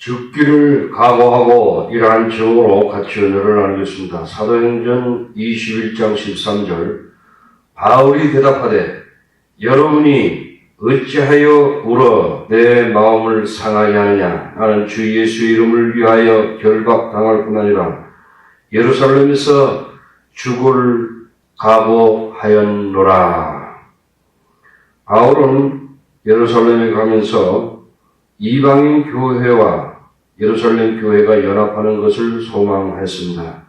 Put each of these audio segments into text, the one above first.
죽기를 각오하고 이러한 증오로 같이 은혜를 나누겠습니다. 사도행전 21장 13절 바울이 대답하되 여러분이 어찌하여 울어 내 마음을 상하게 하느냐 나는 주 예수 이름을 위하여 결박당할 뿐 아니라 예루살렘에서 죽을 각오하였노라. 바울은 예루살렘에 가면서 이방인 교회와 예루살렘 교회가 연합하는 것을 소망했습니다.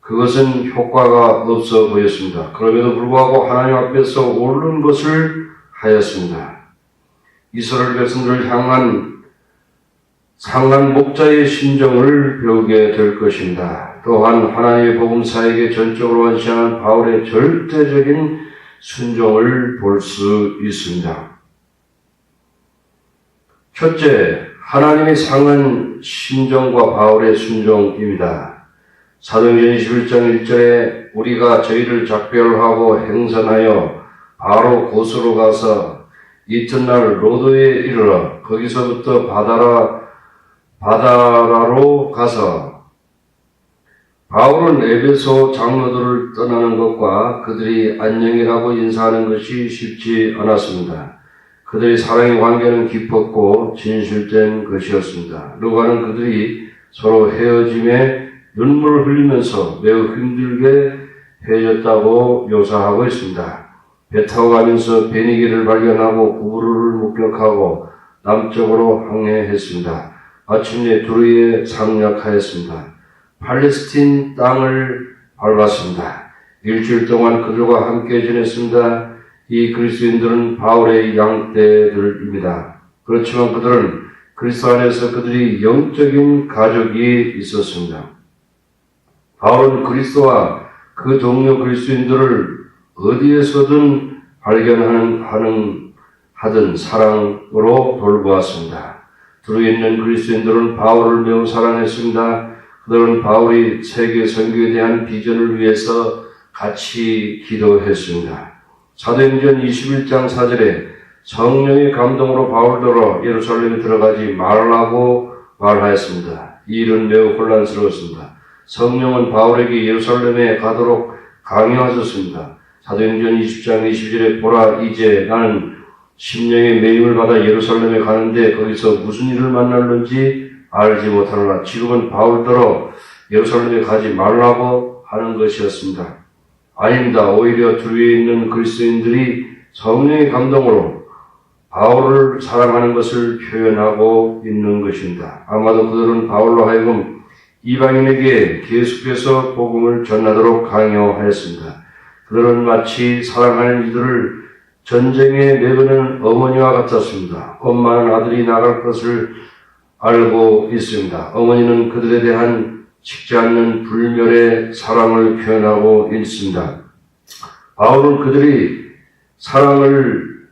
그것은 효과가 없어 보였습니다. 그럼에도 불구하고 하나님 앞에서 옳은 것을 하였습니다. 이스라엘 백성들을 향한 상한 목자의 심정을 배우게 될 것입니다. 또한 하나님의 복음사에게 전적으로 원시하는 바울의 절대적인 순종을 볼 수 있습니다. 첫째, 하나님의 상한 심정과 바울의 순종입니다. 사도행전 21장 1절에 우리가 저희를 작별하고 행선하여 바로 곳으로 가서 이튿날 로도에 이르러 거기서부터 바다라 바다라로 가서 바울은 에베소 장로들을 떠나는 것과 그들이 안녕이라고 인사하는 것이 쉽지 않았습니다. 그들의 사랑의 관계는 깊었고 진실된 것이었습니다. 누가는 그들이 서로 헤어짐에 눈물을 흘리면서 매우 힘들게 헤어졌다고 묘사하고 있습니다. 배 타고 가면서 베니기를 발견하고 구부르를 목격하고 남쪽으로 항해했습니다. 마침내 두루에 상륙하였습니다. 팔레스틴 땅을 밟았습니다. 일주일 동안 그들과 함께 지냈습니다. 이 그리스도인들은 바울의 양떼들입니다. 그렇지만 그들은 그리스도 안에서 그들이 영적인 가족이 있었습니다. 바울은 그리스도와 그 동료 그리스도인들을 어디에서든 발견하는 하는 하던 사랑으로 돌보았습니다. 두루에 있는 그리스도인들은 바울을 매우 사랑했습니다. 그들은 바울이 세계 선교에 대한 비전을 위해서 같이 기도했습니다. 사도행전 21장 4절에 성령의 감동으로 바울더러 예루살렘에 들어가지 말라고 말하였습니다. 이 일은 매우 혼란스러웠습니다. 성령은 바울에게 예루살렘에 가도록 강요하셨습니다. 사도행전 20장 20절에 보라 이제 나는 심령의 매임을 받아 예루살렘에 가는데 거기서 무슨 일을 만날는지 알지 못하노라. 지금은 바울더러 예루살렘에 가지 말라고 하는 것이었습니다. 아닙니다. 오히려 주위에 있는 그리스도인들이 성령의 감동으로 바울을 사랑하는 것을 표현하고 있는 것입니다. 아마도 그들은 바울로 하여금 이방인에게 계속해서 복음을 전하도록 강요하였습니다. 그들은 마치 사랑하는 이들을 전쟁에 내보내는 어머니와 같았습니다. 곧 많은 아들이 나갈 것을 알고 있습니다. 어머니는 그들에 대한 식지 않는 불멸의 사랑을 표현하고 있습니다. 바울은 그들이 사랑을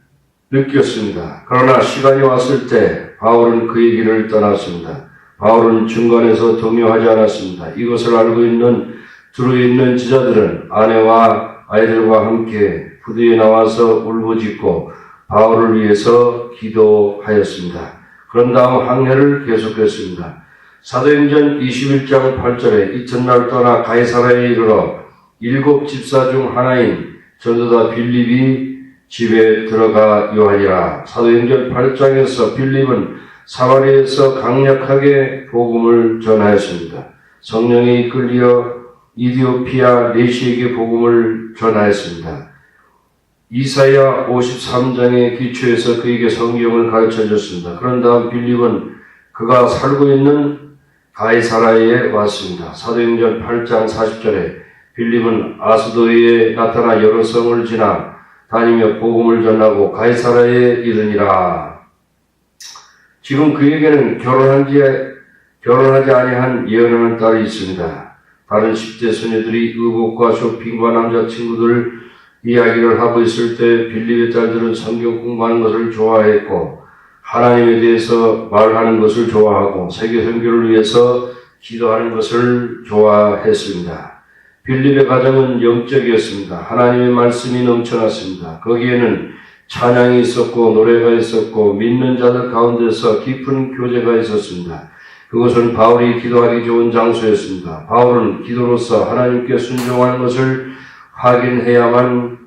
느꼈습니다. 그러나 시간이 왔을 때 바울은 그의 길을 떠났습니다. 바울은 중간에서 동요하지 않았습니다. 이것을 알고 있는 두루에 있는 지자들은 아내와 아이들과 함께 부두에 나와서 울부짖고 바울을 위해서 기도하였습니다. 그런 다음 항해를 계속했습니다. 사도행전 21장 8절에 이튿날 떠나 가이사라에 이르러 일곱 집사 중 하나인 전도다 빌립이 집에 들어가 요하니라. 사도행전 8장에서 빌립은 사마리에서 강력하게 복음을 전하였습니다. 성령에 이끌려 이디오피아 내시에게 복음을 전하였습니다. 이사야 53장의 기초에서 그에게 성경을 가르쳐 줬습니다. 그런 다음 빌립은 그가 살고 있는 가이사라에 왔습니다. 사도행전 8장 40절에 빌립은 아스도에 나타나 여러 성을 지나 다니며 복음을 전하고 가이사라에 이르니라. 지금 그에게는 결혼한 지 결혼하지 아니한 예언하는 딸이 있습니다. 다른 10대 소녀들이 의복과 쇼핑과 남자친구들 이야기를 하고 있을 때 빌립의 딸들은 성경 공부하는 것을 좋아했고 하나님에 대해서 말하는 것을 좋아하고 세계 선교를 위해서 기도하는 것을 좋아했습니다. 빌립의 가정은 영적이었습니다. 하나님의 말씀이 넘쳐났습니다. 거기에는 찬양이 있었고 노래가 있었고 믿는 자들 가운데서 깊은 교제가 있었습니다. 그것은 바울이 기도하기 좋은 장소였습니다. 바울은 기도로서 하나님께 순종하는 것을 확인해야만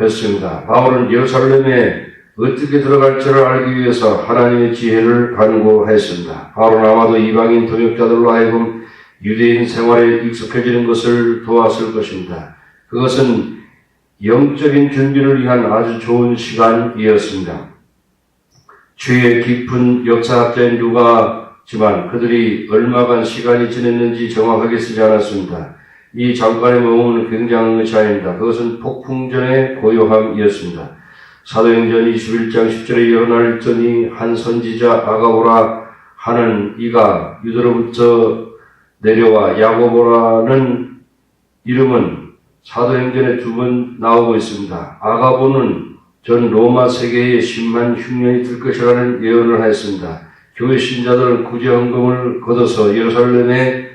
했습니다. 바울은 예루살렘에 어떻게 들어갈지를 알기 위해서 하나님의 지혜를 간구했습니다. 아마도 이방인 동역자들로 하여금 유대인 생활에 익숙해지는 것을 도왔을 것입니다. 그것은 영적인 준비를 위한 아주 좋은 시간이었습니다. 주의 깊은 역사학자인 누가지만 그들이 얼마간 시간이 지냈는지 정확하게 쓰지 않았습니다. 이 잠깐의 머무는 굉장한 것이 아닙니다. 그것은 폭풍전의 고요함이었습니다. 사도행전 21장 10절에 여러 날 전이 한 선지자 아가보라 하는 이가 유대로부터 내려와 야고보라는 이름은 사도행전에 두 번 나오고 있습니다. 아가보는 전 로마 세계에 10만 흉년이 들 것이라는 예언을 했습니다. 교회 신자들은 구제 헌금을 걷어서 예루살렘에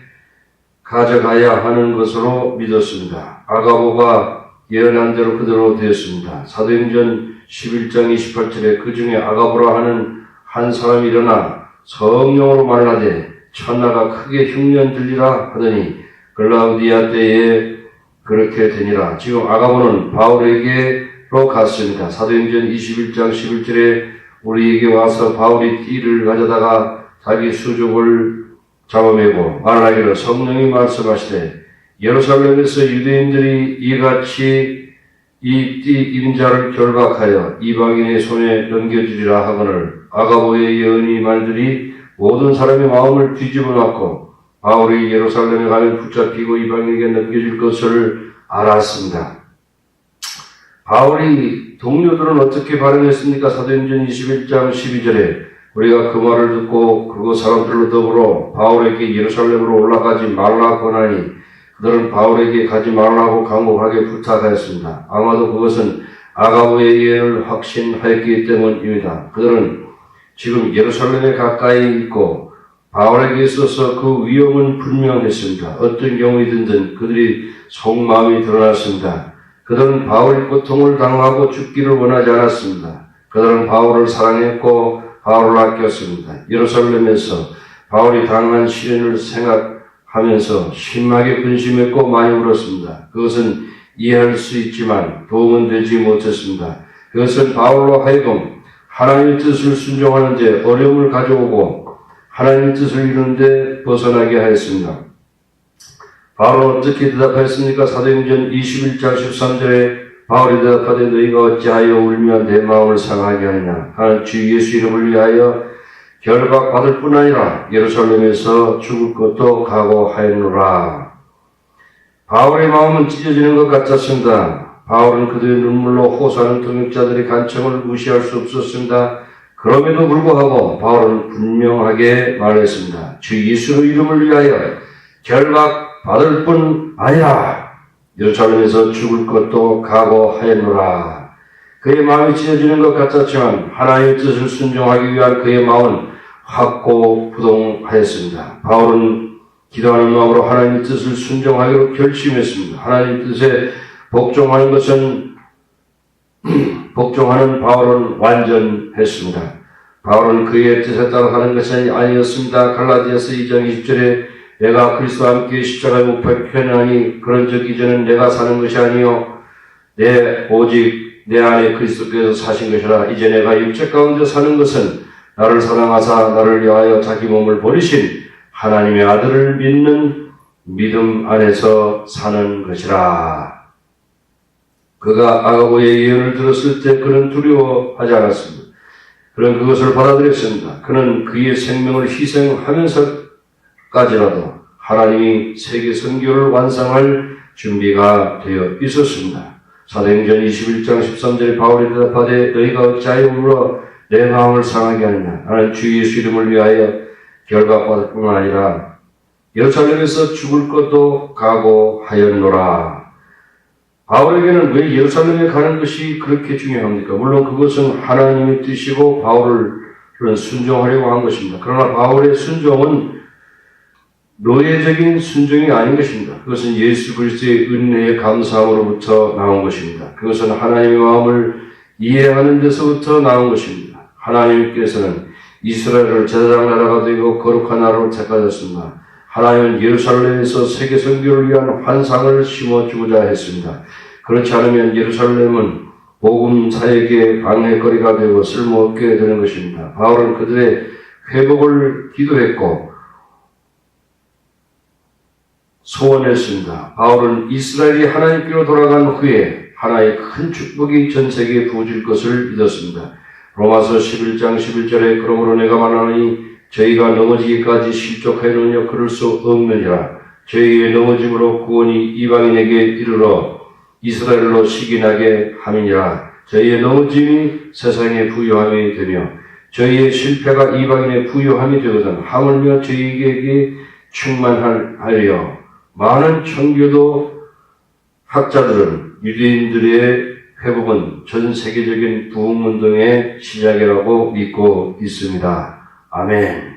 가져가야 하는 것으로 믿었습니다. 아가보가 예언한 대로 그대로 되었습니다. 사도행전 11장 28절에 그 중에 아가보라 하는 한 사람이 일어나 성령으로 말하되 천하가 크게 흉년 들리라 하더니 글라우디아 때에 그렇게 되니라. 지금 아가보는 바울에게로 갔습니다. 사도행전 21장 11절에 우리에게 와서 바울이 띠를 가져다가 자기 수족을 잡아매고 말하기를 성령이 말씀하시되 예루살렘에서 유대인들이 이같이 이띠 임자를 결박하여 이방인의 손에 넘겨주리라 하거늘 아가보의 예언이 말들이 모든 사람의 마음을 뒤집어 놨고 바울이 예루살렘에 가면 붙잡히고 이방인에게 넘겨질 것을 알았습니다. 바울이 동료들은 어떻게 반응했습니까? 사도행전 21장 12절에 우리가 그 말을 듣고 그곳 사람들로 더불어 바울에게 예루살렘으로 올라가지 말라 권하니 그들은 바울에게 가지 말라고 강곡하게 부탁하였습니다. 아마도 그것은 아가보의 예언을 확신하였기 때문입니다. 그들은 지금 예루살렘에 가까이 있고 바울에게 있어서 그 위험은 분명했습니다. 어떤 경우이든 그들이 속마음이 드러났습니다. 그들은 바울이 고통을 당하고 죽기를 원하지 않았습니다. 그들은 바울을 사랑했고 바울을 아꼈습니다. 예루살렘에서 바울이 당한 시련을 생각 하면서 심하게 근심했고 많이 울었습니다. 그것은 이해할 수 있지만 도움은 되지 못했습니다. 그것은 바울로 하여금 하나님의 뜻을 순종하는 데 어려움을 가져오고 하나님의 뜻을 이루는데 벗어나게 하였습니다. 바울은 어떻게 대답하였습니까? 사도행전 21장 13절에 바울이 대답하되 너희가 어찌하여 울며 내 마음을 상하게 하느냐 하는 주 예수 이름을 위하여 결박받을 뿐 아니라 예루살렘에서 죽을 것도 각오하였노라. 바울의 마음은 찢어지는 것 같았습니다. 바울은 그들의 눈물로 호소하는 동역자들의 간청을 무시할 수 없었습니다. 그럼에도 불구하고 바울은 분명하게 말했습니다. 주 예수의 이름을 위하여 결박받을 뿐 아니라 예루살렘에서 죽을 것도 각오하였노라. 그의 마음이 찢어지는 것 같았지만 하나님의 뜻을 순종하기 위한 그의 마음은 확고부동하였습니다. 바울은 기도하는 마음으로 하나님의 뜻을 순종하기로 결심했습니다. 하나님의 뜻에 복종하는 것은 복종하는 바울은 완전했습니다. 바울은 그의 뜻에 따라 하는 것이 아니었습니다. 갈라디아서 2장 20절에 내가 그리스도와 함께 십자가에 못 박혀나니 그런 적 이전은 내가 사는 것이 아니요 내 오직 내 안에 그리스도께서 사신 것이라 이제 내가 육체 가운데 사는 것은 나를 사랑하사 나를 위하여 자기 몸을 버리신 하나님의 아들을 믿는 믿음 안에서 사는 것이라. 그가 아가보의 예언을 들었을 때 그는 두려워하지 않았습니다. 그는 그것을 받아들였습니다. 그는 그의 생명을 희생하면서까지라도 하나님이 세계 선교를 완성할 준비가 되어 있었습니다. 사도행전 21장 13절에 바울이 대답하되 너희가 어찌하여 울어 내 마음을 상하게 하느냐 나는 주 예수 이름을 위하여 결박받을 뿐 아니라 예루살렘에서 죽을 것도 각오하였노라. 바울에게는 왜 예루살렘에 가는 것이 그렇게 중요합니까? 물론 그것은 하나님의 뜻이고 바울을 순종하려고 한 것입니다. 그러나 바울의 순종은 노예적인 순종이 아닌 것입니다. 그것은 예수 그리스도의 은혜의 감사함으로부터 나온 것입니다. 그것은 하나님의 마음을 이해하는 데서부터 나온 것입니다. 하나님께서는 이스라엘을 제사장 나라가 되고 거룩한 나라로 택하셨습니다. 하나님은 예루살렘에서 세계 선교를 위한 환상을 심어주고자 했습니다. 그렇지 않으면 예루살렘은 복음사에게 방해거리가 되고 쓸모없게 되는 것입니다. 바울은 그들의 회복을 기도했고 소원했습니다. 바울은 이스라엘이 하나님께로 돌아간 후에 하나의 큰 축복이 전 세계에 부어질 것을 믿었습니다. 로마서 11장 11절에 그러므로 내가 말하니 저희가 넘어지기까지 실족하였느냐 그럴 수 없느니라. 저희의 넘어짐으로 구원이 이방인에게 이르러 이스라엘로 시기나게 함이니라. 저희의 넘어짐이 세상의 부유함이 되며 저희의 실패가 이방인의 부유함이 되거든 하물며 저희에게 충만하여 많은 청교도 학자들은 유대인들의 회복은 전 세계적인 부흥운동의 시작이라고 믿고 있습니다. 아멘.